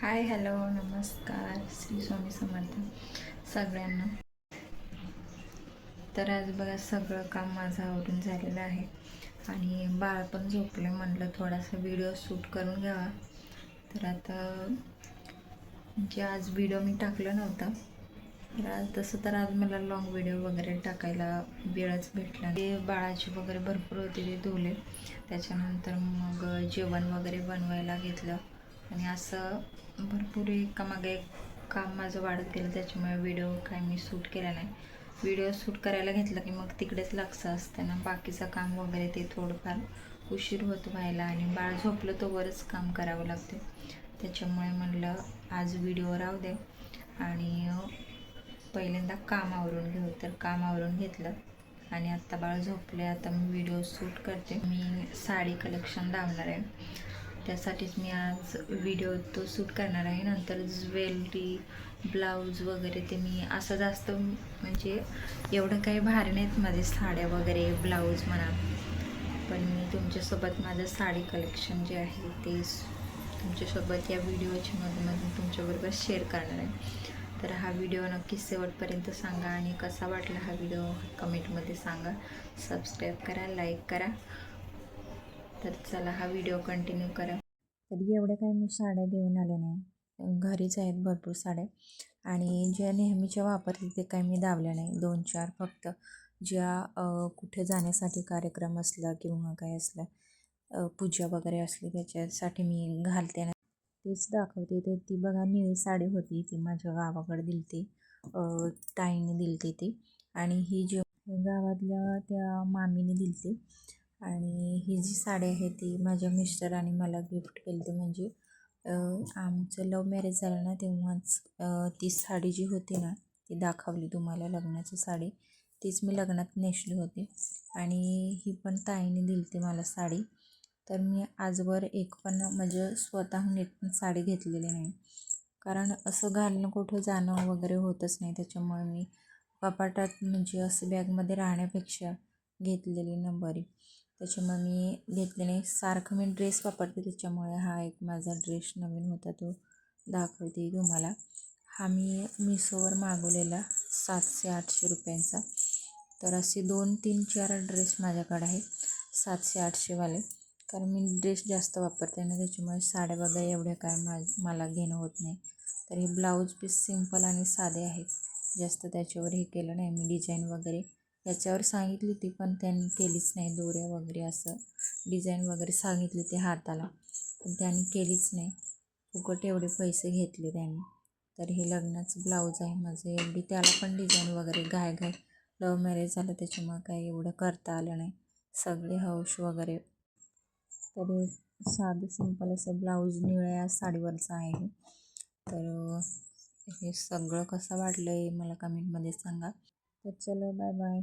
Hi hello नमस्कार श्री स्वामी समर्थ सगळ्यांना. तर आज बघा सगळं काम माझं आवरून झालेलं आहे. आणि बाळ पण झोपलं म्हणलं थोडासा व्हिडिओ शूट करून घ्यावा. तर आता म्हणजे आज व्हिडिओ मी टाकलं नव्हता. तर आज तसं तर आज मला लॉंग व्हिडिओ वगैरे टाकायला वेळच भेटला ते बाळाचे वगैरे भरपूर होते ते धुले त्याच्यानंतर मग जेवण वगैरे बनवायला घेतलं. आणि असं भरपूर एकामागे एक काम माझं वाढत गेलं त्याच्यामुळे व्हिडिओ काय मी शूट केला नाही. व्हिडिओ शूट करायला घेतलं की मग तिकडेच लक्ष असतं ना. बाकीचं काम वगैरे ते थोडंफार उशीर होत व्हायला आणि बाळ झोपलं तोवरच काम करावं लागते. त्याच्यामुळे म्हणलं आज व्हिडिओ राहू दे. आणि पहिल्यांदा काम आवरून घेऊ. तर काम आवरून घेतलं आणि आत्ता बाळ झोपले आता मी व्हिडिओ शूट करते. मी साडी कलेक्शन लावणार आहे. त्यासाठीच मी आज व्हिडिओ तो शूट करणार आहे. नंतर ज्वेलरी ब्लाऊज वगैरे ते मी असं जास्त म्हणजे एवढं काही भारी नाहीत माझे साड्या वगैरे ब्लाऊज म्हणा. पण मी तुमच्यासोबत माझं साडी कलेक्शन जे आहे ते तुमच्यासोबत या व्हिडिओच्या मधून तुमच्याबरोबर शेअर करणार आहे. तर हा व्हिडिओ नक्की शेवटपर्यंत सांगा आणि कसा वाटला हा व्हिडिओ कमेंटमध्ये सांगा. सबस्क्राईब करा लाईक करा. तर चला हा व्हिडिओ कंटिन्यू करा. तरी एवढ्या काही मी साड्या घेऊन आले नाही. घरीच आहेत भरपूर साड्या. आणि ज्या नेहमीच्या वापरते ते काही मी दावल्या नाही. दोन चार फक्त ज्या कुठे जाण्यासाठी कार्यक्रम असला किंवा काय असलं पूजा वगैरे असली त्याच्यासाठी मी घालते ना. तेच दाखवते. ते ती बघा निळी साडी होती. ती माझ्या गावाकडे दिली ती ताईने दिली ती. आणि ही जे गावातल्या त्या मामीने दिली ती आणि ही जी साडी आहे ती माझ्या मिस्टरांनी मला गिफ्ट केली. होती म्हणजे आमचं लव मॅरेज झालं ना तेव्हाच ती साडी जी होती ना ती दाखवली तुम्हाला लग्नाची साडी. तीच मी लग्नात नेसली होती. आणि ही पण ताईने दिली होती मला साडी. तर मी आजवर एक पण म्हणजे स्वतःहून एक पण साडी घेतलेली नाही. कारण असं घालणं कुठं जाणं वगैरे होतच नाही. त्याच्यामुळे मी कपाटात म्हणजे असं बॅगमध्ये राहण्यापेक्षा घेतलेली नंबरी. त्याच्यामुळे मी घेतले नाही. सारखं मी ड्रेस वापरते त्याच्यामुळे हा एक माझा ड्रेस नवीन होता तो दाखवते तुम्हाला. हा मी मिसोवर मागवलेला सातशे आठशे रुपयांचा. तर असे दोन तीन चार ड्रेस माझ्याकडे आहे. सातशे आठशेवाले. कारण मी ड्रेस जास्त वापरते ना त्याच्यामुळे साड्या वगैरे एवढ्या काय मा मला घेणं होत नाही. तर हे ब्लाऊज पीस सिंपल आणि साधे आहेत. जास्त त्याच्यावर हे केलं नाही. मी डिझाईन वगैरे याच्यावर सांगितली होती पण त्यांनी केलीच नाही दोऱ्या वगैरे असं. डिझाईन वगैरे सांगितली ते हाताला पण त्यांनी केलीच नाही. फुकट एवढे पैसे घेतले त्यांनी. तर हे लग्नाचं ब्लाऊज आहे माझं एवढी त्याला पण डिझाईन वगैरे घाय घाय. लव मॅरेज झालं त्याच्यामुळं काही एवढं करता आलं नाही. सगळे हौश वगैरे. तरी साधं सिंपल असं ब्लाऊज निळ्या साडीवरचं आहे तर हे सगळं कसं वाटलं आहे मला कमेंटमध्ये सांगा. तर चलो बाय बाय